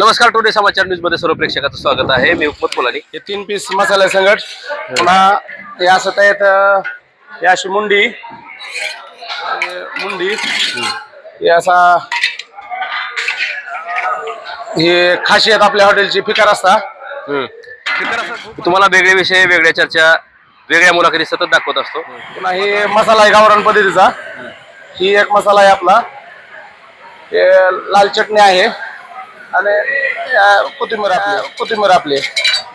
नमस्कार टुडे समाचार न्यूजमध्ये सर्व प्रेक्षकाचं स्वागत आहे. मी हुकमत मुलानी हे तीन पीस मसाला संगट. पुन्हा हे असं त्यात अं, हे अशी मुंडी. हे मुंडी. हे असा हे खासियत आपल्या हॉटेलची फिकार असता. तुम्हाला वेगळे विषय वेगळ्या चर्चा वेगळ्या मुलाखती सतत दाखवत असतो. पुन्हा हे मसाला आहे गावरान पद्धतीचा. ही एक मसाला आहे आपला. हे लाल चटणी आहे. आणि कोथिंबीर आपली. कोथिंबीर आपली.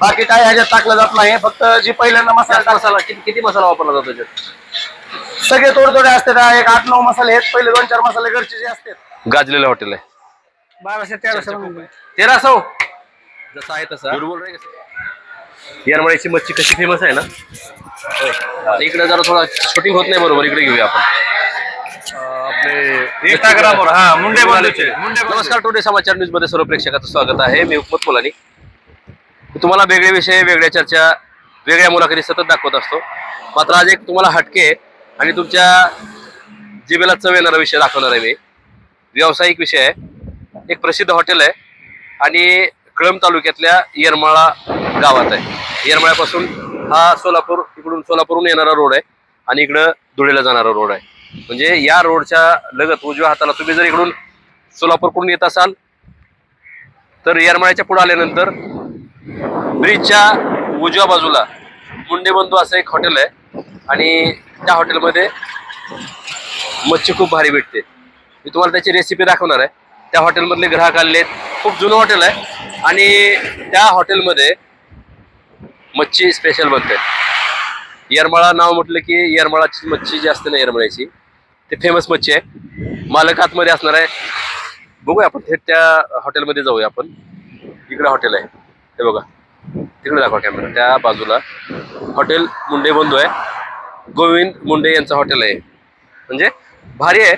बाकी काय ह्याच्यात टाकलं जात नाही. फक्त जी पहिल्यांदा मसाला मसाला किती किती मसाला वापरला जातो त्याच्यात? सगळे थोडे थोडे असतात एक आठ नऊ मसाले आहेत. पहिले दोन चार मसाले घरचे जे असतात. गाजलेलं हॉटेल आहे. बाराशे तेराशे तेरा सौ जसं आहे तसं. येरमळ्याची मच्छी कशी फेमस आहे ना? इकडे जरा थोडा शूटिंग होत नाही बरोबर. इकडे घेऊया आपण. आपले इंस्टाग्रामवर हा मुंडे बंधूचे. मुंडे नमस्कार टुडे समाचार न्यूजमध्ये सर्व प्रेक्षकाचं स्वागत आहे. मी हुकमत मुलानी. तुम्हाला वेगळे विषय वेगळ्या चर्चा वेगळ्या मुलाखती सतत दाखवत असतो. मात्र आज एक तुम्हाला हटके आणि तुमच्या जिभेला चव येणारा विषय दाखवणार आहे मी. व्यावसायिक विषय आहे. एक प्रसिद्ध हॉटेल आहे आणि कळंब तालुक्यातल्या येरमाळा गावात आहे. येरमाळ्यापासून हा सोलापूर इकडून सोलापूरहून येणारा रोड आहे आणि इकडं धुळेला जाणारा रोड आहे. म्हणजे या रोडच्या लगत उजव्या हाताला तुम्ही जर इकडून सोलापूरकडून येत असाल तर येरमाळ्याच्या पुढे आल्यानंतर ब्रिजच्या उजव्या बाजूला मुंडेबंधू असं एक हॉटेल आहे आणि त्या हॉटेलमध्ये मच्छी खूप भारी भेटते. मी तुम्हाला त्याची रेसिपी दाखवणार आहे. त्या हॉटेलमधले ग्राहक आलेले आहेत. खूप जुनं हॉटेल आहे आणि त्या हॉटेलमध्ये मच्छी स्पेशल बनते. येरमाळा नाव म्हटलं की येरमाळाची मच्छी जी असते ना येरमाळ्याची ते फेमस मच्छी आहे. मालक आतमध्ये असणार आहे. बघूया आपण थेट त्या हॉटेलमध्ये जाऊया आपण. इकडे हॉटेल आहे. हे बघा. तिकडे दाखवा कॅमेरा त्या बाजूला हॉटेल मुंडे बंधू आहे. गोविंद मुंडे यांचं हॉटेल आहे. म्हणजे भारी आहे.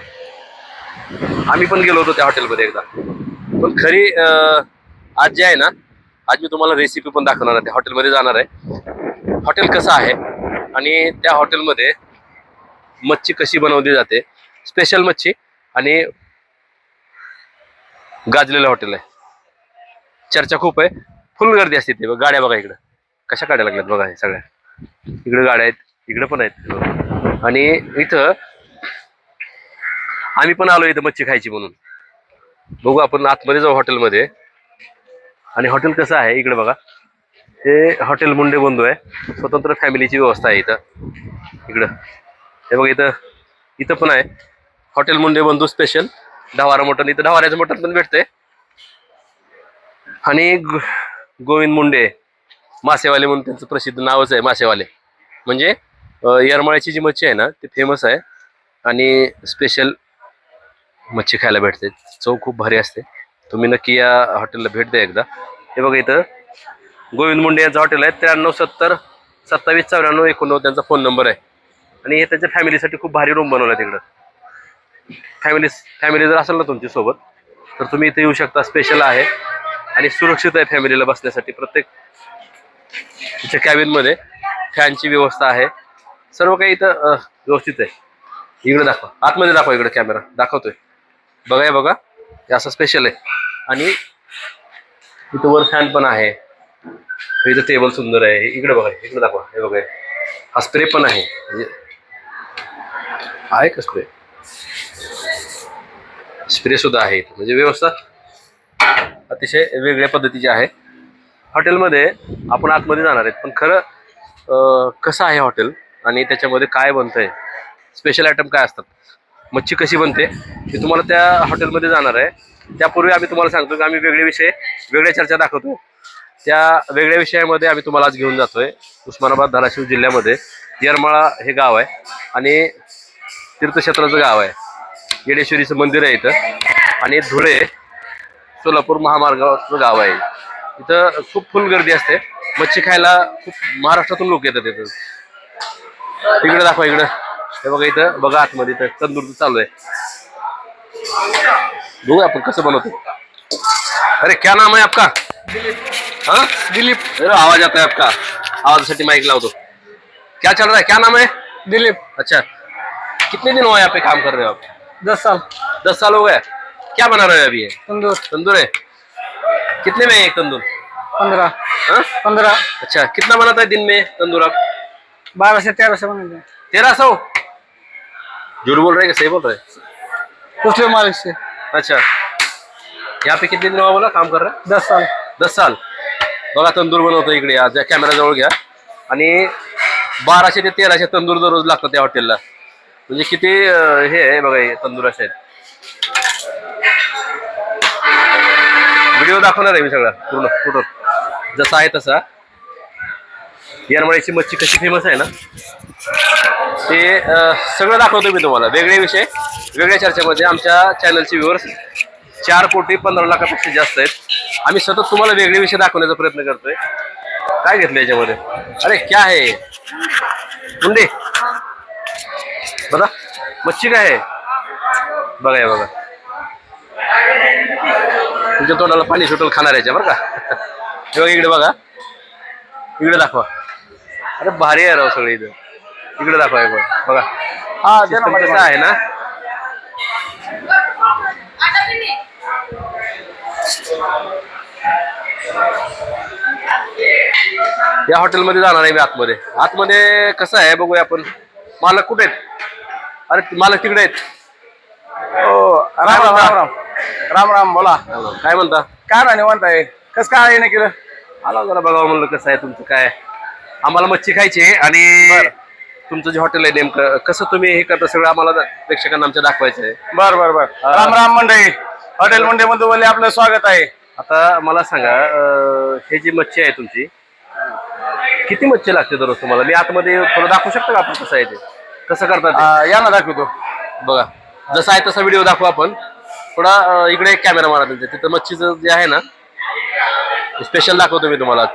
आम्ही पण गेलो होतो त्या हॉटेलमध्ये एकदा. पण खरी आज जे आहे ना आज मी तुम्हाला रेसिपी पण दाखवणार आहे. त्या हॉटेलमध्ये जाणार आहे. हॉटेल कसं आहे? आणि त्या हॉटेलमध्ये मच्छी कशी बनवली जाते स्पेशल मच्छी आणि गाजलेलं हॉटेल आहे. चर्चा खूप आहे. फुल गर्दी असते ते गाड्या बघा इकडं. कशा गाड्या लागल्यात बघा हे सगळ्या. इकडे गाड्या आहेत इकडे पण आहेत. आणि इथं आम्ही पण आलो इथं मच्छी खायची म्हणून. बघू आपण आतमध्ये जाऊ हॉटेलमध्ये. आणि हॉटेल कसं आहे इकडे बघा. हे हॉटेल मुंडे बंधू आहे. स्वतंत्र फॅमिलीची व्यवस्था आहे इथं. इकडं. हे बघा इथं. इथं पण आहे. हॉटेल मुंडे बंधू स्पेशल ढवारा मटण. इथं ढवाऱ्याचं मटण पण भेटतंय. आणि गोविंद मुंडे. मासेवाले म्हणून त्यांचं प्रसिद्ध नावच आहे मासेवाले. म्हणजे येरमाळ्याची जी मच्छी आहे ना ती फेमस आहे. आणि स्पेशल मच्छी खायला भेटते. चव खूप भारी असते. तुम्ही नक्की या हॉटेलला भेट द्या एकदा. हे बघा इथं. गोविंद मुंडे यांचं हॉटेल आहे. त्र्याण्णव सत्तर सत्तावीस चौऱ्याण्णव एकोणनव्वद त्यांचा फोन नंबर आहे. आणि हे त्यांच्या फॅमिलीसाठी खूप भारी रूम बनवला तिकडं. फॅमिली फॅमिली जर असेल ना तुमची सोबत तर तुम्ही इथे येऊ शकता. स्पेशल आहे. आणि सुरक्षित आहे फॅमिलीला बसण्यासाठी प्रत्येक तिच्या कॅबिनमध्ये फॅनची व्यवस्था आहे. सर्व काही इथं व्यवस्थित आहे. इकडे दाखवा. आतमध्ये दाखवा इकडे कॅमेरा दाखवतोय. बघा बघा. हे असं स्पेशल आहे. आणि इथं वर फॅन पण आहे. इथं टेबल सुंदर आहे. इकडे बघा इकडे दाखवा. हे बघा. हा स्प्रे पण आहे. म्हणजे आहे का स्प्रे स्प्रे सुद्धा आहे म्हणजे व्यवस्था अतिशय वेगळ्या पद्धतीची आहे. हॉटेलमध्ये आपण आतमध्ये जाणार आहेत. पण खरं कसं आहे हॉटेल आणि त्याच्यामध्ये काय बनतंय? स्पेशल आयटम काय असतात? मच्छी कशी बनते? हे तुम्हाला त्या हॉटेलमध्ये जाणार आहे. त्यापूर्वी आम्ही तुम्हाला सांगतो की आम्ही वेगळे विषय वेगळ्या चर्चा दाखवतो. त्या वेगळ्या विषयामध्ये आम्ही तुम्हाला आज घेऊन जातोय. उस्मानाबाद धाराशिव जिल्ह्यामध्ये येरमाळा हे गाव आहे आणि तीर्थक्षेत्राचं गाव आहे. येडेश्वरीचं मंदिर आहे इथं आणि धुळे सोलापूर महामार्गाचं गाव आहे. इथं खूप फुल गर्दी असते. मच्छी खायला खूप महाराष्ट्रातून लोक येतात इथं. इकडे दाखवा इकडं. हे बघा इथं बघा आतमध्ये इथं. तंदूर चालू आहे. बघू आपण कसं बनवतो. अरे क्या नाम आहे आपका? हाँ? दिलीप। अरे आवाज़ आता है आपका। आवाज़ माइक लाओ तो। क्या चल रहा है? क्या नाम है? दिलीप। अच्छा। कितने दिन हुआ यहाँ पे काम कर रहे हो आप? दस साल। दस साल हो गए। क्या बना रहे हो अभी? ये तंदूर। तंदूर है? कितने में है एक तंदूर? पंद्रह। हाँ? पंद्रह। अच्छा कितना बनाता है दिन में तंदूर आप? बारह से तेरह से बने तेरह सौ? झूठ बोल रहे हैं सही बोल रहे हैं? दूसरे मालिक से। अच्छा। यहाँ पे कितने दिन हुआ बोला? काम कर रहा है? दस साल। दस साल। बघा तंदूर बनवतो इकडे आज. या कॅमेरा जवळ घ्या. आणि बाराशे ते तेराशे तंदूर दररोज लागतात त्या हॉटेलला म्हणजे किती हे आहे बघा हे तंदूर असे आहेत. व्हिडिओ दाखवणार आहे मी सगळा पूर्ण फोटो जसा आहे तसा. येरमाळ्याची मच्छी कशी फेमस आहे ना? ते सगळं दाखवतो मी तुम्हाला. वेगळे विषय वेगळ्या चर्चेमध्ये आमच्या चॅनलचे व्ह्युअर्स चार कोटी पंधरा लाखापेक्षा जास्त आहेत. आम्ही सतत तुम्हाला वेगळे विषय दाखवण्याचा प्रयत्न करतोय. काय घेतलं याच्यामध्ये? अरे क्या आहे मुंडे बघा मच्छी काय आहे? बघा हे बघा. तुमच्या तोंडाला पाणी सुटल खाणार याच्या बरं का? हे बघा इकडे बघा. इकडे दाखवा. अरे भारी आहे राव सगळे इथं. इकडे दाखवा बघा बघा. हा कसं. आहे ना? या हॉटेलमध्ये जाणार आहे मी आतमध्ये. आतमध्ये कसं आहे बघूया आपण. मालक कुठे आहेत? अरे मालक तिकडे आहेत. हो राम राम राम राम. राम राम बोला. काय म्हणता? काय निवांत आहे कसं काय आहे ना केलं आला जरा बघावं म्हणलं कसं आहे तुमचं काय आम्हाला मच्छी खायची आहे आणि तुमचं जे हॉटेल आहे नेमकं कसं तुम्ही हे करता सगळं आम्हाला प्रेक्षकांना आमच्या दाखवायचं आहे. बर बर बर. राम राम मंडळी. हॉटेल मध्ये बोलले आपलं स्वागत आहे. आता मला सांगा अं, हे जी मच्छी आहे तुमची किती मच्छी लागते दररोज तुम्हाला? मी आतमध्ये थोडं दाखवू शकता का आपण कसं आहे ते? कसं करतात या ना दाखवतो. बघा जसा आहे तसा व्हिडिओ दाखवू आपण. थोडा अं, इकडे एक कॅमेरा मारा त्यांच्या तिथं मच्छीचं जे आहे ना स्पेशल दाखवतो मी तुम्हाला.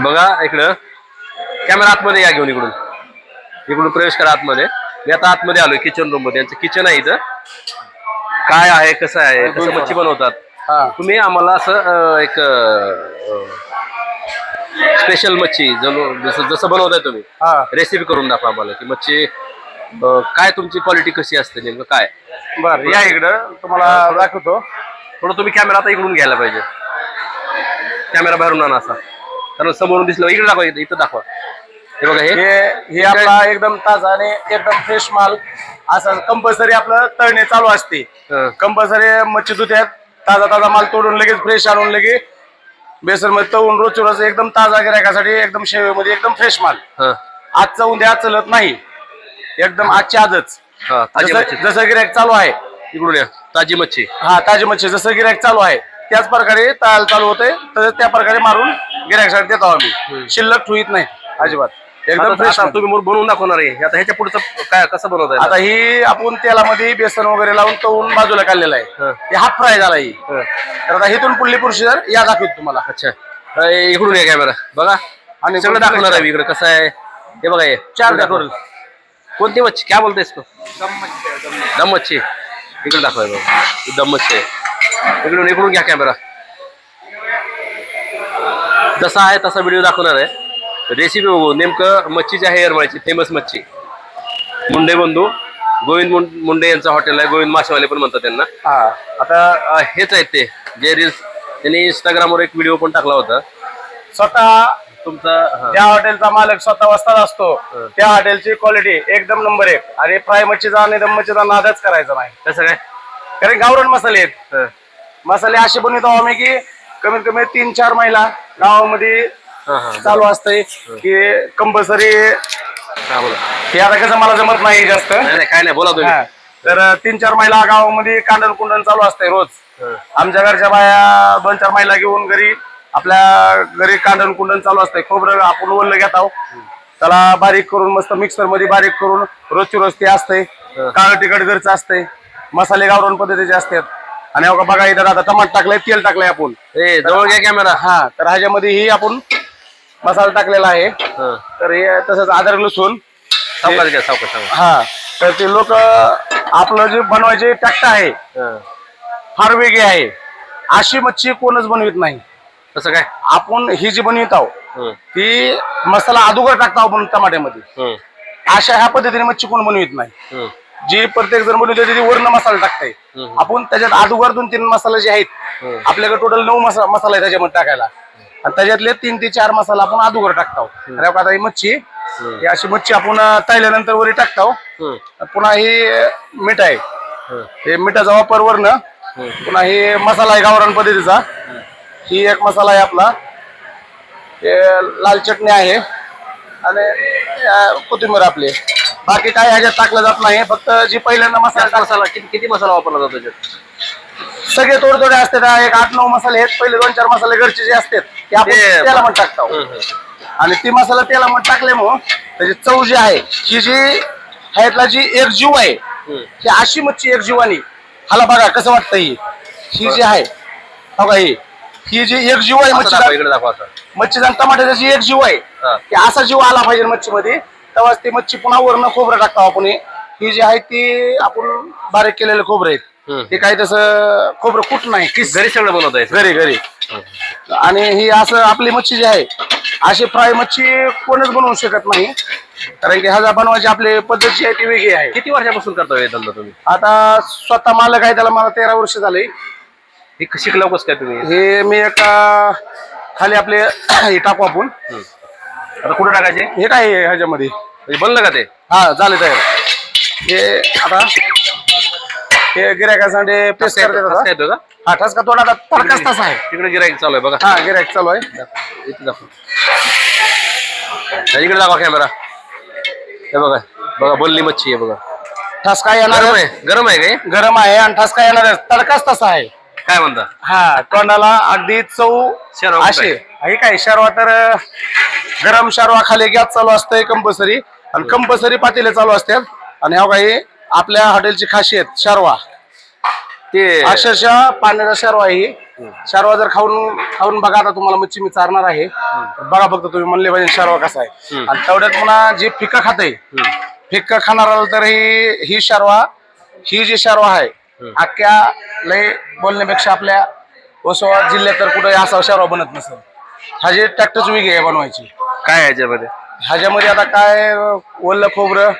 बघा इकडं. कॅमेरा आतमध्ये या घेऊन इकडून. इकडून प्रवेश करा आतमध्ये. मी आता आतमध्ये आलोय किचन रूममध्ये. यांचं किचन आहे इथं. काय आहे कसं आहे कसं मच्छी बनवतात? तुम्ही आम्हाला असं एक स्पेशल मच्छी जसं जसं बनवताय तुम्ही रेसिपी करून दाखवा आम्हाला की मच्छी काय तुमची क्वालिटी कशी असते नेमकं काय? बर या इकडं तुम्हाला दाखवतो. थोडं तुम्ही कॅमेरा आता इकडून घ्यायला पाहिजे. कॅमेरा बाहेरून आणा असा. कारण समोरून दिसलं इकडे दाखवा इथं दाखवा. हे बघा हे. हे हे आपला एकदम ताजा आणि एकदम फ्रेश माल असं कंपल्सरी आपलं तळणे चालू असते. हं, कंपल्सरी मच्छी धुत्यात ताजा ताजा माल तोडून लगेच फ्रेश आणून लगे बेसनमध्ये तळून रोज रोज एकदम ताजा गिरायकासाठी एकदम शेवेमध्ये एकदम फ्रेश माल. हं, आजचं उद्या चलत नाही. एकदम आजची आजच. हा, ताजी मच्छी. जसं जसं गिरायक चालू आहे. इकडून या ताजी मच्छी. हा ताजी मच्छी. जसं गिरायक चालू आहे त्याच प्रकारे ताल चालू होते तसंच त्या प्रकारे मारून गिरायकासाठी देतो आम्ही. शिल्लक ठुईत नाही अजिबात. एकदम फ्रेश तुम्ही बनवून दाखवणार आहे. आता ह्याच्या पुढचं काय कसं बनवताय आता ही आपण तेलामध्ये बेसन वगैरे लावून तळून बाजूला काढलेलं. आहे. हे. हाफ फ्राय झाला ही. तर आता इथून पुढली प्रोसिजर या दाखवतो तुम्हाला. अच्छा. इकडून या कॅमेरा बघा. आणि सगळं दाखवणार आहे इकडे कसं आहे. हे बघा हे. चार. दाखवलं कोणती मच्छी? काय बोलते इसको? दम मच्छी इकडे दाखवा हे बघा. दम मच्छी आहे. इकडून इकडून घ्या कॅमेरा जसा आहे तसा व्हिडिओ दाखवणार आहे. रेसिपी बघू. नेमकं मच्छीची आहे येरमाळ्याची फेमस मच्छी. मुंडे बंधू गोविंद मुंडे यांचं हॉटेल आहे. गोविंद मासेवाले पण म्हणतात त्यांना. हा. आता हेच आहेत ते. जे रील्स त्यांनी इंस्टाग्रामवर एक व्हिडिओ पण टाकला होता. स्वतः तुमचा. त्या हॉटेलचा मालक स्वतः वस्ताद असतो त्या हॉटेलची क्वालिटी एकदम नंबर एक. आणि फ्राय मच्छीचा आणि दम मच्छीचा नादच करायचा नाही. कसं काय? कारण गावरान मसाले आहेत. मसाले असे बनवतो आम्ही की कमीत कमी तीन चार महिला गावामध्ये चालू असते की कंपल्सरी हा आता कसं मला जमत नाही जास्त. नाही नाही काय नाही बोला तुम्ही. हा. तर तीन चार महिला गावामध्ये कांडण कुंडण चालू असते रोज. आमच्या घरच्या बाया दोन चार महिला घेऊन घरी आपल्या घरी कांडण कुंडण चालू असते खोबरं आपण ओलं घेत आहोत. त्याला बारीक करून मस्त मिक्सरमध्ये बारीक करून रोजची रोज ते असते काळं तिखट घरचं असते मसाले गावरान पद्धतीचे असतात. आणि अहो बघा इथं आता टमाट टाकलंय तेल टाकलंय आपण. ए जवळ घ्या कॅमेरा. हा तर ह्याच्यामध्ये ही आपण मसाला टाकलेला आहे हं. तर हे तसंच आदर लसूण सावकाश घ्या सावकाश सावकाश हा तर ते लोक आपलं जे बनवायचे टॅक्ट आहे हं. फार वेगळी आहे अशी मच्छी कोणच बनवित नाही कसं काय आपण ही जी बनवित आहोत. ती मसाला अगोदर टाकतो आपण टमाट्यामध्ये हं. अशा ह्या पद्धतीने मच्छी कोण बनवित नाही. जी प्रत्येक जण बनवते ती वर्ण मसाला टाकताय हम्म. आपण त्याच्यात अगोदर दोन तीन मसाले जे आहेत हम्म. आपल्याकडे टोटल नऊ मसा मसाला आहे त्याच्यामध्ये टाकायला आणि त्याच्यातले तीन ते चार मसाला आपण अगोदर टाकतो. आता ही मच्छी. ही अशी मच्छी आपण तळल्यानंतर वरी टाकतो. पुन्हा ही मीठ आहे. हे मिठाचा वापर वरण पुन्हा हे मसाला आहे गावरान पद्धतीचा. ही एक मसाला आहे आपला. हे लाल चटणी आहे. आणि कोथिंबीर आपली. बाकी काय ह्याच्यात टाकलं जात नाही. फक्त जी पहिल्यांदा मसाला मसाला किती किती मसाला वापरला जातो त्याच्यात सगळे थोडे थोडे असतात एक आठ नऊ मसाले आहेत पहिले दोन चार मसाले घरचे जे असतात ते आपण ते- त्याला पण टाकतो आणि ती मसाला तेला मग टाकल्यामुळं त्याची चव जी आहे ही जी ह्यातला जी एक जीव आहे ही अशी मच्छी एक जीवानी हाला बघा कसं वाटतं ही ही जी आहे हो का ही ही जी एक जीव आहे असं मच्छी दाखवा, इकडे दाखवा असं. मच्छी आणि टमाट्याचा जी एक जीव आहे हा. की असा जीव आला पाहिजे मच्छीमध्ये तेव्हाच ती मच्छी पुन्हा वरण खोबरं टाकतो आपण हे. ही जी आहे ती आपण बारीक केलेलं खोबरं आहे हम्म. ते काही तसं खोबरं कुठ नाही किस घरी सगळं बनवत आहे घरी घरी. आणि ही असं आपली मच्छी जी आहे अशी फ्राय मच्छी कोणच बनवू शकत नाही. कारण की ह्याचा बनवायची आपली पद्धत जी आहे ती वेगळी आहे. किती वर्षापासून करता हे धंदा तुम्ही? आता स्वतः मालक आहे त्याला मला तेरा वर्ष झाले. हे शिकला कसं काय तुम्ही? हे मी एका खाली आपले हे टाकू आपण. आता कुठे टाकायचे? हे काय आहे ह्याच्यामध्ये? म्हणजे बनलं का ते? हा झाले तयार. हे आता हे गिरायकासाठी पेस्ट ठसका करते येतो- का? हा ठसका थोडा आता तडकाच तसा आहे. तिकडे गिराईक चालू आहे बघा. हा गिरायक चालू आहे. इथे दाखवा. हा, इकडे दाखवा कॅमेरा हे बघा बघा बोलली मच्छी आहे बघा. ठसका येणार गरम आहे. गरम आहे काय? गरम आहे आणि ठसका येणार आहे. तडकाच तसा आहे. काय म्हणता? हा तोंडाला अगदी चव शरवा हे काय शर्वा तर गरम शर्वा खाली गॅस चालू असतंय कंपल्सरी. आणि कंपल्सरी पातेले चालू असतात आणि ह्या काही आपल्या हॉटेलची खासियत शर्वा. ते अक्षरशः पाण्याचा शर्वा आहे. ही शर्वा जर खाऊन खाऊन बघा आता तुम्हाला मच्छी मी चारणार आहे. बघा फक्त तुम्ही म्हणले पाहिजे शर्वा कसा आहे. आणि तेवढ्यात पुन्हा जी फिक्का खाते फिक्का खाणार तर ही ही शर्वा ही जी शर्वा आहे अख्ख्या लय बोलण्यापेक्षा आपल्या ओसवाड जिल्ह्यात तर कुठे असा शर्वा बनत नसेल. ह्याची ट्रॅक्टरच वेगळी आहे बनवायची. काय आहे याच्यामध्ये ह्याच्यामध्ये आता काय ओलं खोबरं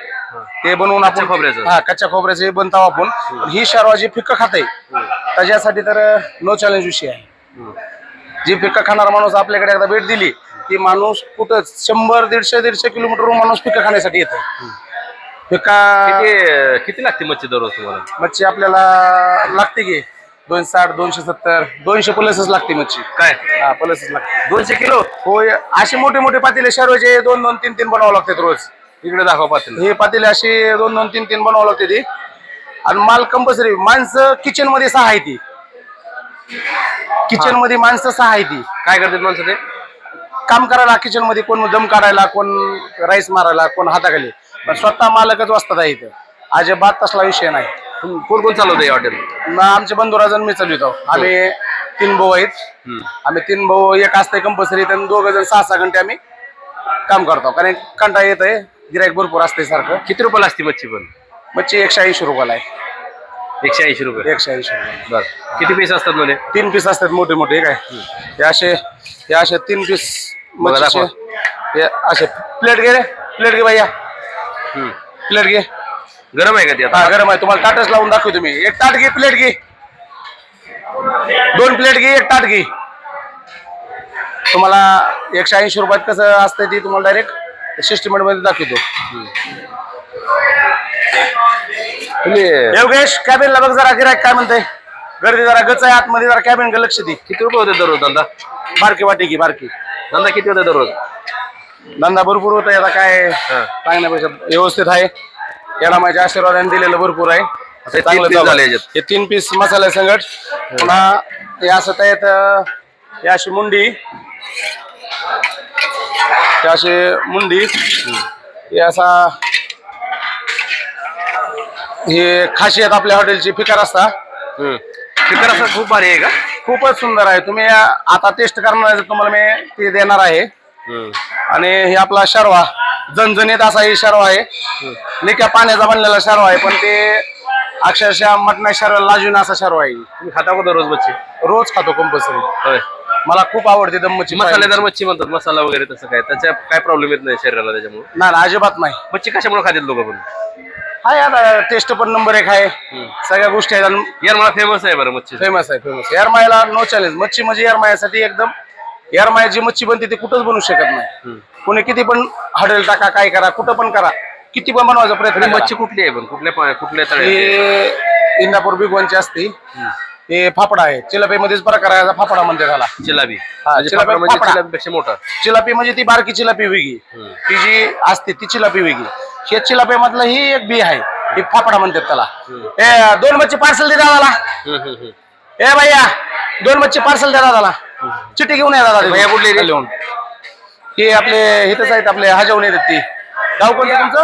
ते बनवून आपण खोबऱ्याचं? हा कच्च्या खोबऱ्याचं हे बनतो आपण. ही शर्वा जी फिक्क खाते त्याच्यासाठी तर नो चॅलेंज विषय आहे. जी फिक्क खाणारा माणूस आपल्याकडे एकदा भेट दिली ती माणूस कुठं शंभर दीडशे दीडशे किलोमीटर माणूस फिक्क खाण्यासाठी येतो फिक्का किती किती लागते मच्छी दररोज तुम्हाला? मच्छी आपल्याला लागते की दोनशे साठ दोनशे सत्तर दोनशे प्लसच लागते मच्छी. काय? हा प्लसच लागते. दोनशे किलो? होय असे मोठे मोठे पातेले शर्वाचे दोन दोन तीन तीन बनावं लागतात रोज. इकडे दाखवा पातील हे पातेले असे दोन दोन तीन तीन बनवावं लागते ती. आणि माल कंपल्सरी माणसं किचनमध्ये सहा आहे ती. किचनमध्ये माणसं सहा आहे ती. काय करतात माणसं ते? काम करायला किचनमध्ये कोण दम काढायला कोण राईस मारायला कोण हाताखाली. पण स्वतः मालकच वाचतात आहे इथं. अजिबात तसला विषय नाही. तुम- कोण कोण चालवतं हे हॉटेल मग आमचे बंधुराजन मी चालवितो आम्ही तीन भाऊ आहेत. आम्ही तीन भाऊ एक असतंय कंपल्सरी तर दोघ जण सहा सहा घंटे आम्ही काम करतो. कारण कंटाळा येत आहे गिरायक भरपूर असते सारखं. किती रुपयाला असते मच्छी पण? मच्छी एकशे ऐंशी रुपयाला आहे. एकशे ऐंशी रुपये. एकशे ऐंशी रुपये. बर. किती पीस असतात मध्ये तीन पीस असतात मोठे मोठे काय हे असे हे असे तीन पीस बघा. हे असे प्लेट घे रे. प्लेट घे भैया. प्लेट घे. गरम आहे का ते आता? हा गरम आहे. तुम्हाला ताटच लावून दाखवतो मी. एक ताट घे प्लेट घे. दोन प्लेट घे एक ताट घे. तुम्हाला एकशे ऐंशी रुपयात कसं असतं ते तुम्हाला डायरेक्ट सिस्टमेंटमध्ये दाखवतो. तुम्ही योगेश कॅबिनला बघ जरा गिरायक काय म्हणते गर्दी जरा गच आहे आतमध्ये जरा कॅबिन लक्ष दे. किती रुपये होते दररोज धंदा? बारकी वाटी घे बारकी. धंदा किती होते दररोज? धंदा भरपूर होता आता काय. सांगण्यापेक्षा व्यवस्थित आहे. याला माझ्या आशीर्वादाने दिलेलं भरपूर आहे. तीन चांगलं चालू आहे. हे तीन पीस मसाला संगट पुन्हा हे असं त्यात अं, हे अशी मुंडी. हे अशी मुंडी. हे असा हे खासियत आपल्या हॉटेलची फिकार असता. फिकर असं खूप भारी आहे का? खूपच सुंदर आहे. तुम्ही आता टेस्ट करणार तुम्हाला मी ते देणार आहे. आणि हे आपला शर्वा जनजणीत असा ही शर्वा आहे. निक्या पाण्याचा बनलेला शर्वा आहे पण ते अक्षरशः मटणा शर्वा लाजून असा शर्वा आहे. तुम्ही खाता का दररोज मच्छी? रोज खातो कंपल्सरी मला खूप आवडते दम मच्छी मसालेदार मच्छी म्हणतात मसाला वगैरे तसं काय. त्याच्या काय प्रॉब्लेम येत नाही शरीराला त्याच्यामुळे? नाही नाही, अजिबात नाही. मच्छी कशामुळे खातात लोक पण? हाय आता टेस्ट पण नंबर एक आहे. सगळ्या गोष्टी आहेत. यार मला फेमस आहे बरं मच्छी फेमस आहे फेमस एअरमायला नो चॅलेंज मच्छी म्हणजे एअरमायासाठी एकदम एअरमाया जी मच्छी बनते ती कुठंच बनवू शकत नाही. कोणी किती पण हडल टाका काय करा कुठं पण करा किती पण बनवायचा प्रयत्न. मच्छी कुठली आहे पण? कुठल्या कुठल्या हे इंदापूर बिगवनची असते. ते फाफडा आहे. चिलापी मध्येच प्रकार आहे फाफडा म्हणते त्याला जिलाबी हा, म्हणजे फाफडा म्हणजे मोठा. चिलापी म्हणजे ती बारकी चिलापी वेगळी. ती जी असते ती चिलापी वेगळी. हे चिलापी मधलं ही एक बी आहे. ही फाफडा म्हणतात त्याला. ए दोन मच्छी पार्सल दे दादाला. हम्म, हम्म, हम्म. ए भैया दोन मच्छी पार्सल द्या दादाला. चिठ्ठी घेऊन या दादा भैया कुठले रे? लिहून हे आपले इथंच आहेत आपले हजावून येतात ती. गाव कोणतं तुमचं?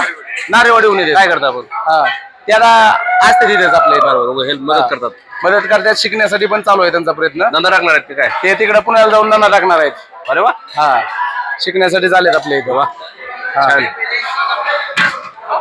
नारेवाडीहून येते काय करता आपण? हा. ते आता असते तिथेच आपले. बरोबर हेल्प मदत करतात. मदत करतात शिकण्यासाठी पण चालू आहे त्यांचा प्रयत्न. धंदा टाकणार आहेत का काय? ते तिकडे पुण्याला जाऊन धंदा टाकणार आहेत. अरे वा. हा. शिकण्यासाठी झालेत आपल्या इथं. छान.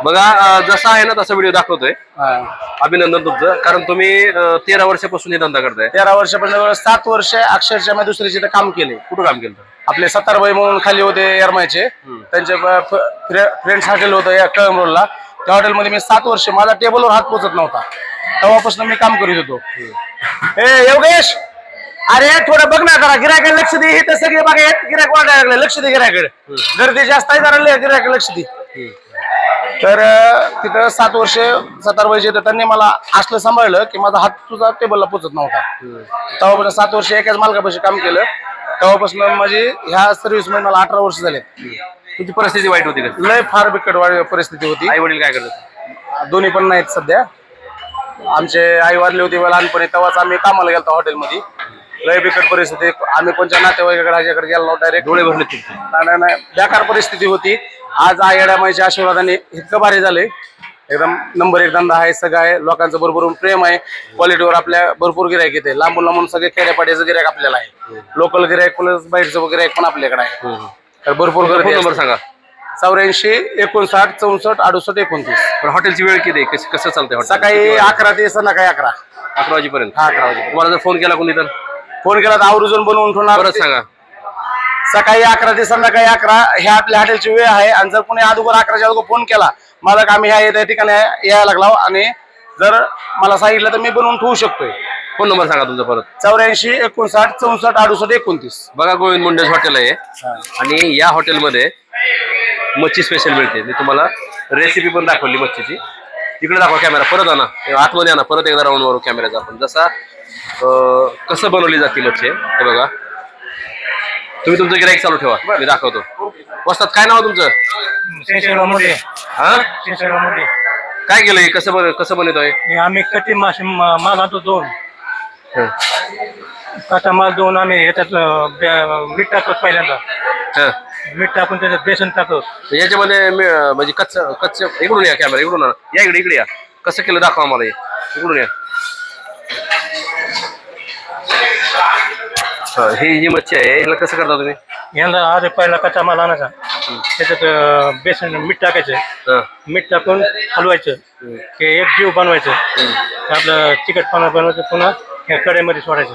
बघा अं, जसा आहे ना तसा व्हिडिओ दाखवतोय. हा. अभिनंदन तुमचं. कारण तुम्ही अं, तेरा वर्षापासून हे धंदा करताय. तेरा वर्षापर्यंत सात वर्ष अक्षरशः मी दुसऱ्याचे इथं काम केले. कुठं काम केलं? आपले सत्तारबाई म्हणून खाली होते एरमायचे. त्यांचे फ्रेंड्स हॉटेल होतं या कळम रोडला त्या हॉटेलमध्ये मी सात वर्ष माझा टेबलवर हात पोचत नव्हता. तेव्हापासून मी काम करीत होतो. ए योगेश! अरे थोडं बघ ना जरा गिरायकडे लक्ष दे. हे तर सगळे बघा गिरायक वाटायला लक्ष दे गिरायकडे गर्दी जास्त आहे जरा गिरायकडे लक्ष दे. तर तिथं सात वर्ष सतारबाईचे तर त्यांनी मला असलं सांभाळलं की माझा हात तुझा टेबलला पोचत नव्हता. तेव्हापासून सात वर्ष एकाच मालकापाशी काम केलं. तेव्हापासून माझी ह्या सर्व्हिसमध्ये मला अठरा वर्ष झाले तुमची परिस्थिती वाईट होती का? लय फार बिकट परिस्थिती होती. आई वडील काय करतात? दोन्ही पण नाहीत सध्या. आमचे आई वारली होती मला लहानपणी तेव्हाच आम्ही कामाला गेलो हॉटेलमध्ये. लय बिकट परिस्थिती. आम्ही कोणत्या नातेवाईकाकडे ह्याच्याकडे गेलो डायरेक्ट डोळे भरले नाही नाही, बेकार परिस्थिती होती. आज आई अडामाईच्या आशीर्वादाने इतकं भारी झाले एकदम नंबर एक धंदा आहे सगळं आहे. लोकांचं भरपूर प्रेम आहे. क्वालिटीवर आपल्या भरपूर गिरायक येते. लांबून लांबून सगळे खेड्यापाड्याचं गिरायक आपल्याला आहे. लोकल गिरायक प्लस बाहेरचं गिरायक पण आपल्याकडे आहे. तर भरपूर नंबर. सांगा. चौऱ्याऐंशी एकोणसाठ चौसष्ट अडुसष्ट एकोणतीस. पण हॉटेलची वेळ किती आहे? कसं कसं चालतंय हॉटेल? सकाळी अकरा ते संध्याकाळी अकरा. अकरा वाजेपर्यंत? हा अकरा वाजे तुम्हाला जर फोन केला कोणी तर? फोन केला तर आवर्जून बनवून ठेवणार. परत सांगा. सकाळी अकरा ते संध्याकाळी अकरा हे आपल्या हॉटेलची वेळ आहे. आणि जर कोणी अगोदर अकराच्या अगोदर फोन केला मला आम्ही ह्या या ठिकाणी यायला लागलो? आणि जर मला सांगितलं तर मी बनवून ठेवू शकतोय. फोन नंबर सांगा तुमचा परत. चौऱ्याऐंशी एकोणसाठ चौसष्ट अडुसष्ट एकोणतीस. बघा गोविंद मुंडेज हॉटेल आहे. आणि या हॉटेलमध्ये मच्छी स्पेशल मिळते. मी तुम्हाला रेसिपी पण दाखवली मच्छीची. इकडे दाखवा कॅमेरा परत आणा. आतमध्ये आणा. परत एकदा राऊंड मारू कॅमेऱ्याचा आपण. जसा कसं बनवली जाते मच्छी हे बघा. तुम्ही तुमचं गिराईक चालू ठेवा. मी दाखवतो. वस्तात काय नाव तुमचं? हा? काय केलंय? कसं बन कसं बनवतोय? आम्ही कटी मासे माल आणतो दोन. कच्चा माल दोन आम्ही ह्याच्यात मीठ टाकतो पहिल्यांदा. हा. मीठ टाकून त्याच्यात बेसन टाकतो. याच्यामध्ये मी, म्हणजे कच्च कच्च इकडून या कॅमेरा इकडून आणा. या इकडे इकडे या. कसं केलं दाखवा आम्हाला हे. इकडून या. हा, ही जी मच्छी आहे ह्याला कसं करता तुम्ही? यांना आधी पहिला कच्चा माल आणायचा. त्याच्यात अं, बेसन मीठ टाकायचं. हा. मीठ टाकून हलवायचं. ते एक जीव बनवायचं. आपलं तिखट पानं बनवायचं पुन्हा ह्या कढईमध्ये सोडायचं.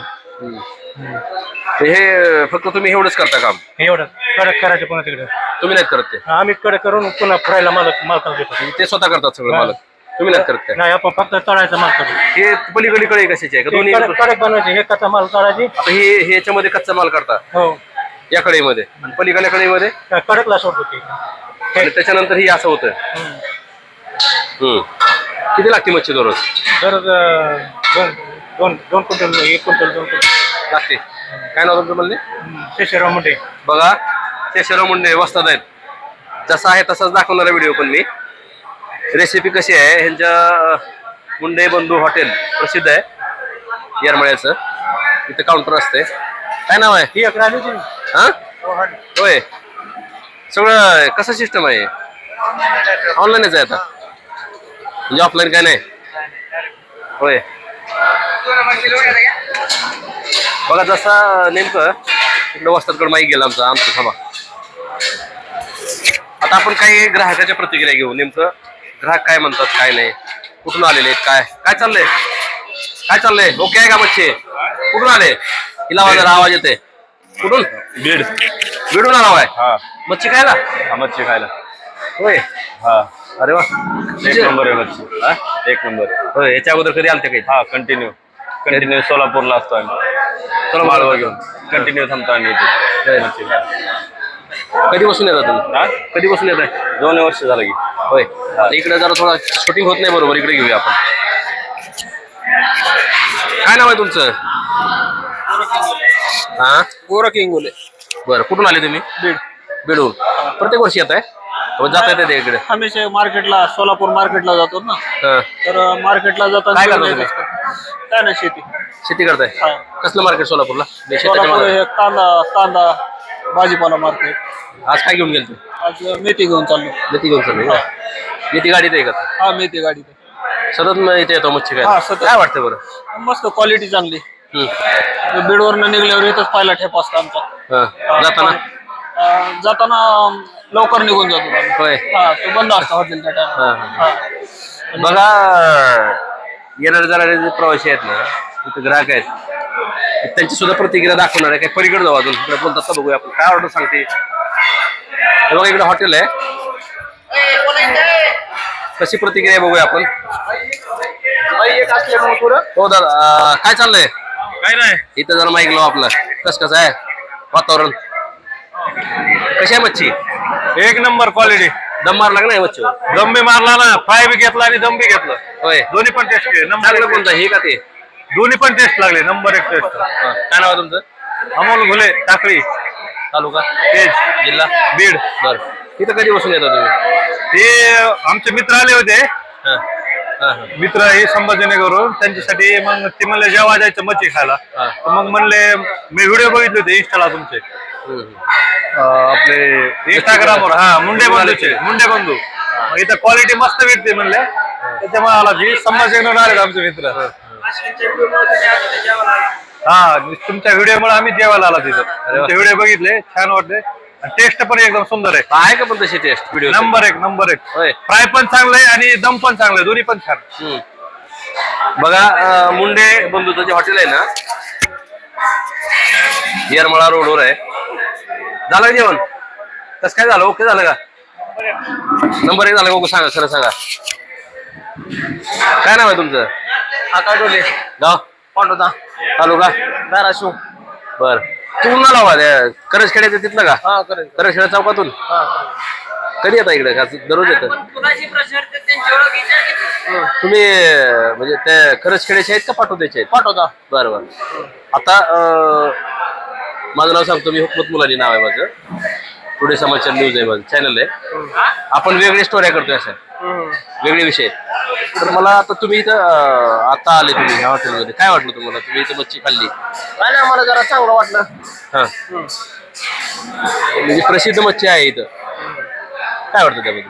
हे फक्त तुम्ही एवढंच करता काम? एवढं. कडक करायचं पुन्हा तिकडे तुम्ही नाहीत करत ते? आम्ही कडक करून पुन्हा फ्रायला माल मालकाला देतो. ते स्वतः करतात सगळं मालक. तुम्ही नाहीत करत काय नाही आपण फक्त तळायचा माल करतो हे पलीकडे कडे कशाचे आहे का? दोन्ही कडक कडक बनवायचे हे कच्चा माल तळायची आता हे हे याच्यामध्ये कच्चा माल करता हो. या कढईमध्ये? आणि पलीकडल्या कढईमध्ये? कडकला सोडतो ते आणि त्याच्यानंतर ही असं होतं हम्म. किती लागते मच्छी दररोज? तर दोन दोन दोन क्विंटल एक क्विंटल दोन क्विंटल. लागते. काय नाव तुमचं म्हणले? शेशेरावमध्ये बघा ते शरव मुंडे वस्तात आहेत. जसा आहे तसाच दाखवणारा व्हिडिओ पण मी. रेसिपी कशी आहे? ह्यांच्या मुंडे बंधू हॉटेल प्रसिद्ध आहे. येरमळ्याचं. इथं काउंटर असते. काय नाव आहे? ही अकरा हा? होय. सगळं कसं सिस्टम आहे? ऑनलाईनच आहे. आता. म्हणजे ऑफलाईन काय नाही? होय. बघा जसा नेमकं इकडं वस्तादकडे माहीत गेला आमचा आमचं थांबा. आता आपण काही ग्राहकाच्या प्रतिक्रिया घेऊ. नेमकं ग्राहक काय म्हणतात काय नाही? कुठून आलेले आहेत काय? काय चाललंय? काय चाललंय? ओके आहे का मच्छी? कुठून आले? हिला आवाज आवाज येते कुठून? बीड. बिडून आला आहे हा. मच्छी खायला? हा, मच्छी खायला. होय. हा. अरे वा. एक नंबर आहे मच्छी हा? एक नंबर आहे. होय याच्या अगोदर कधी आलते काही? हा कंटिन्यू कंटिन्यू सोलापूरला असतो आम्ही. चला माळवा घेऊन. कंटिन्यू थांबतो आम्ही इथे. कधी बसून येतात तुम्ही? हा? कधी बसून येत आहे दोन वर्ष झालं की. होय. आता इकडे जरा थोडा शूटिंग होत नाही बरोबर इकडे घेऊया आपण. काय नाव आहे तुमचं? हा? गोरख इंगोले बरं कुठून आले तुम्ही? बीड. बीडून प्रत्येक वर्षी येत आहे जाता येते इकडे. हमेशा मार्केटला सोलापूर मार्केटला जातो ना. हा. तर मार्केटला जाताना काय करता तिकडे तुम्ही? काय ना शेती. शेती करताय? हा. कसलं मार्केट सोलापूरला? मी शेताच्या सोलापूर मागं. हे कांदा कांदा भाजीपाला मार्केट. आज काय घेऊन गेल तू आज मेथी घेऊन चाललो. मेथी घेऊन चालली का? मेथी गाडीत आहे का? हा मेथी गाडी सतत मग इथे येतो मच्छी हा, काय सतत. काय वाटतं बरं? मस्त क्वालिटी चांगली. हम्म. बीडवरनं निघल्यावर इथंच पहिला ठेप असतो आमचा. हा. जाताना? अं, जाताना लवकर निघून जातो आम्ही. होय. हा तो बंद असतो हॉटेलच्या हा, टाइम बघा येणारे जाणारे जे प्रवासी आहेत ना तिथे ग्राहक आहेत. त्यांची सुद्धा प्रतिक्रिया दाखवणार आहे. काही पलीकडे जाऊ अजून. इकडे बोलतात का बघूया आपण. काय ऑर्डर सांगते? हे बघा इकडे हॉटेल आहे. कशी प्रतिक्रिया आहे बघूया आपण. हो दादा अं, काय चाललंय? काय नाही. इथं जरा माईक लाव आपलं. कस कसं आहे? वातावरण. कशी आहे मच्छी? एक नंबर क्वालिटी दम मारला का नाही दम बी मारला ना फ्राय बी घेतला आणि दम बी घेतलं. होय. दोन्ही पण टेस्ट केले. नंबर चांगलं कोणतं हे का ते? दोन्ही पण टेस्ट लागले. नंबर एक टेस्ट हा. काय नाव आहे तुमचं? अमोल घुले टाकळी. तालुका? तेज. जिल्हा? बीड. बर. इथं कधी बसून येता तुम्ही? ते आमचे मित्र आले होते. हा. हा, हा. मित्र हे संभाजीनगरवरून. त्यांच्यासाठी मग ते म्हणले जेव्हा जायचं मच्छी खायला. हा. तर मग म्हणले मी व्हिडिओ बघितले होते इंस्टाला तुमचे. आपले इंस्टाग्रामवर हा मुंडे बंधूचे मुंडे बंधू. इथं क्वालिटी मस्त भेटते म्हणले. त्याच्यामुळे आला की संभाजीनगर आले आमचे मित्र. हा. तुमच्या व्हिडिओ मुळे आम्ही जेवायला आला तिथं. तुमचे व्हिडिओ बघितले छान वाटले. टेस्ट पण एकदम सुंदर आहे. आहे का पण तशी टेस्ट व्हिडिओ नंबर एक नंबर एक. फ्राय पण चांगलं आहे आणि दम पण चांगलं आहे. दोन्ही पण छान. बघा मुंडे बंधूचं जे हॉटेल आहे ना येरमळा रोडवर आहे. झालं का जेवण? कसं काय झालं? ओके झालं का? नंबर एक झाला का? बघू सांगा खरं सांगा. काय नाव आहे तुमचं? आकाडोले गाव? पांडोदा तालुका? धाराशिव. बर. तू ना लावा करज खेड्याचं तिथलं का? हा करज खेड्या चौकातून? हा कधी येता इकडे? का दररोज येतं? तुम्ही अं, म्हणजे ते खरंच खेड्याचे आहेत का पाठवत्याचे आहेत? पाठवता. बरं बरं. आता अं, माझं नाव सांगतो मी हुकमत मुलानी नाव आहे माझं. टुडे समाचार न्यूज आहे माझं चॅनल आहे. आपण वेगळी स्टोऱ्या करतोय असं. वेगळे विषय तर मला आता तुम्ही इथं अं, आता आले तुम्ही ह्या हॉटेलमध्ये काय वाटलं तुम्हाला? तुम्ही इथं मच्छी खाल्ली? काय नाही आम्हाला जरा चांगलं वाटलं. हा. म्हणजे प्रसिद्ध मच्छी आहे इथं. काय वाटतं त्याबद्दल?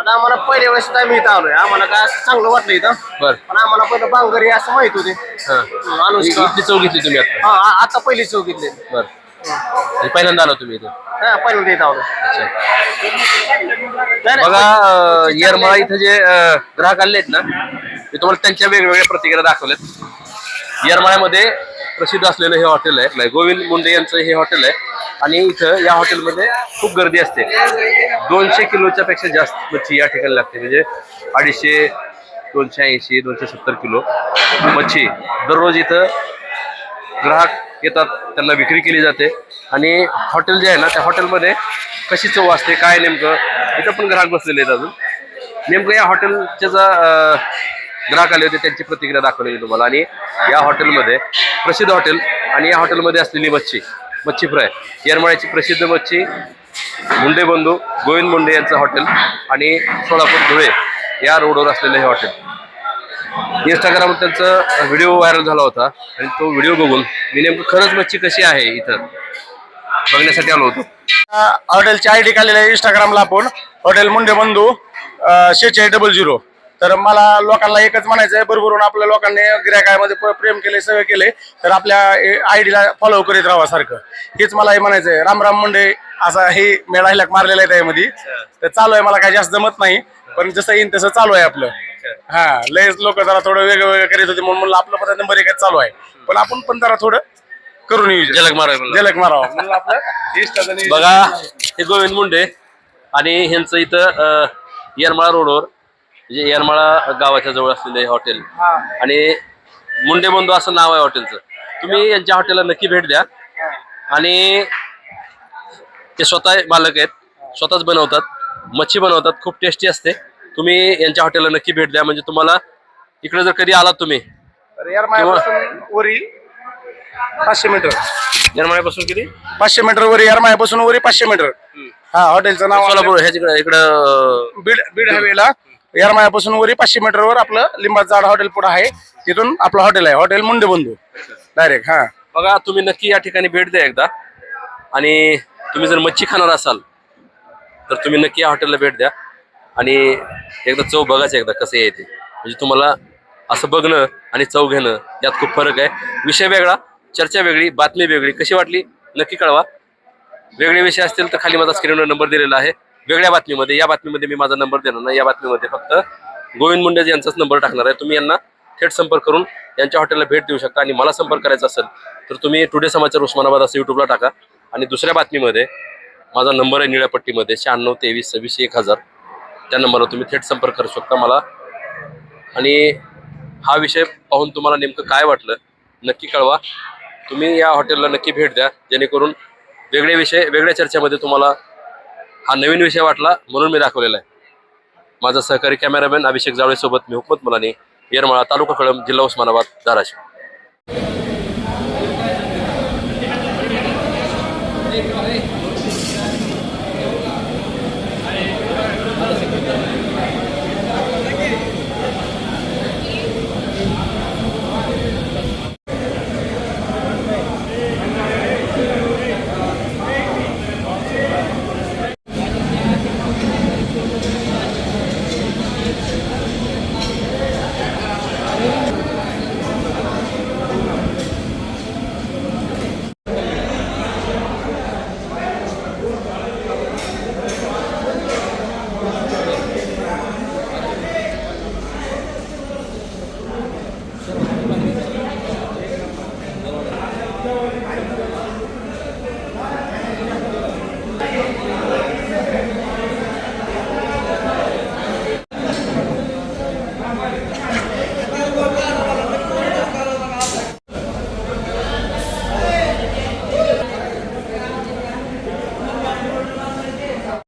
आता आम्हाला पहिल्या वेळेस आम्ही इथं आलोय. आम्हाला काय असं चांगलं वाटलं इथं. बर. पण आम्हाला पहिलं बांगरी असं माहीत होते. हा. अनुष्का इथली घेतली तुम्ही आता? हा आ- आता पहिली चव घेतली. बर. म्हणजे पहिल्यांदा आलो तुम्ही इथं? हा पहिल्यांदा इथं आलो अच्छा. नाही, बघा अं, येरमाळा इथं जे अं, ग्राहक आले आहेत ना मी तुम्हाला त्यांच्या वेगवेगळ्या प्रतिक्रिया दाखवल्यात. येरमाळ्यामध्ये प्रसिद्ध असलेलं हे हॉटेल आहे गोविंद मुंडे यांचं हे हॉटेल आहे. आणि इथं या हॉटेलमध्ये खूप गर्दी असते. दोनशे किलोच्या पेक्षा जास्त मच्छी या ठिकाणी लागते. म्हणजे अडीचशे दोनशे ऐंशी दोनशे सत्तर किलो मच्छी दररोज इथं ग्राहक येतात त्यांना विक्री केली जाते. आणि हॉटेल जे आहे ना त्या हॉटेलमध्ये कशी चव असते काय नेमकं इथं पण ग्राहक बसलेले आहेत अजून. नेमकं या हॉटेलचे जर ग्राहक आले होते त्यांची प्रतिक्रिया दाखवली तुम्हाला. आणि या हॉटेलमध्ये प्रसिद्ध हॉटेल आणि या हॉटेलमध्ये असलेली मच्छी मच्छी फ्राय. येरमाळ्याची प्रसिद्ध मच्छी मुंडे बंधू गोविंद मुंडे यांचं हॉटेल आणि सोलापूर धुळे या रोडवर असलेलं हे हॉटेल. इंस्टाग्रामवर त्यांचा व्हिडिओ व्हायरल झाला होता आणि तो व्हिडिओ बघून मी नेमकं खरंच मच्छी कशी आहे इथं बघण्यासाठी आलो होतो. हॉटेलची आय डी काढलेली आहे इंस्टाग्रामला आपण. हॉटेल मुंडे बंधू शेचाळीस डबल झिरो तर मला लोकांना एकच म्हणायचं आहे बरोबरून आपल्या लोकांनी गिरायकामध्ये प्रेम केले सगळे केले तर आपल्या आय डीला फॉलो करीत राहावं सारखं. हेच मला हे म्हणायचं आहे रामराम मुंडे असा हे मेळा मारलेला आहे त्यामध्ये. तर चालू आहे मला काही जास्त जमत नाही पण जसं येईन तसं चालू आहे आपलं. हा लयच लोक जरा थोडं वेगळं वेगळं करीत होते म्हणून म्हणलं आपलं पण नंबर एकच चालू आहे. पण आपण पण जरा थोडं करून येऊ. झलक म्हणलं. झलक मारावं. म्हणून आपलं. बघा हे गोविंद मुंडे आणि ह्यांचं इथं येरमाळा रोडवर म्हणजे येरमाळा गावाच्या जवळ असलेलं हे हॉटेल. आणि मुंडे बंधू असं नाव आहे हॉटेलचं. तुम्ही यांच्या हॉटेलला नक्की भेट द्या. आणि ते स्वतः मालक आहेत. स्वतःच बनवतात. मच्छी बनवतात. खूप टेस्टी असते. तुम्ही यांच्या हॉटेलला नक्की भेट द्या. म्हणजे तुम्हाला इकडे जर कधी आलात तुम्ही वरी पाचशे मीटर. येरमाळ्यापासून किती? पाचशे मीटर वरी येरमाळ्यापासून वरी पाचशे मीटर. हा हॉटेलचं नाव सोलापूर ह्याच्याकडे इकडं बीड बीड. हायवेला. येरमाळ्यापासून वरी पाचशे मीटरवर आपलं लिंबाचं झाड हॉटेल पुढे आहे. तिथून आपलं हॉटेल आहे. हॉटेल मुंडे बंधू डायरेक्ट हा. बघा तुम्ही नक्की या ठिकाणी भेट द्या एकदा. आणि तुम्ही जर मच्छी खाणार असाल तर तुम्ही नक्की या हॉटेलला भेट द्या. आणि एकदा चव बघायचं एकदा कसं आहे ते. म्हणजे तुम्हाला असं बघणं आणि चव घेणं यात खूप फरक आहे. विषय वेगळा चर्चा वेगळी बातमी वेगळी. कशी वाटली? नक्की कळवा. वेगळे विषय असतील तर खाली माझा स्क्रीनवर नंबर दिलेला आहे. वेगळ्या बातमीमध्ये या बातमीमध्ये मी माझा नंबर देणार नाही. या बातमीमध्ये फक्त गोविंद मुंडे यांचाच नंबर टाकणार आहे. तुम्ही यांना थेट संपर्क करून यांच्या हॉटेलला भेट देऊ शकता. आणि मला संपर्क करायचा असेल तर तुम्ही टुडे समाचार उस्मानाबाद असं युट्यूबला टाका. आणि दुसऱ्या बातमीमध्ये माझा नंबर आहे निळ्यापट्टीमध्ये शहाण्णव तेवीस सव्वीस एक हजार. त्या नंबरवर तुम्ही थेट संपर्क करू शकता मला. आणि हा विषय पाहून तुम्हाला नेमकं काय वाटलं नक्की कळवा. तुम्ही या हॉटेलला नक्की भेट द्या. जेणेकरून वेगळे विषय वेगळ्या चर्चेमध्ये तुम्हाला हा नवीन विषय वाटला म्हणून मी दाखवलेला आहे. माझा सहकारी कॅमेरामॅन अभिषेक जावळेसोबत मी हुकमत मुलानी येरमाळा तालुका कळम जिल्हा उस्मानाबाद धाराशिव.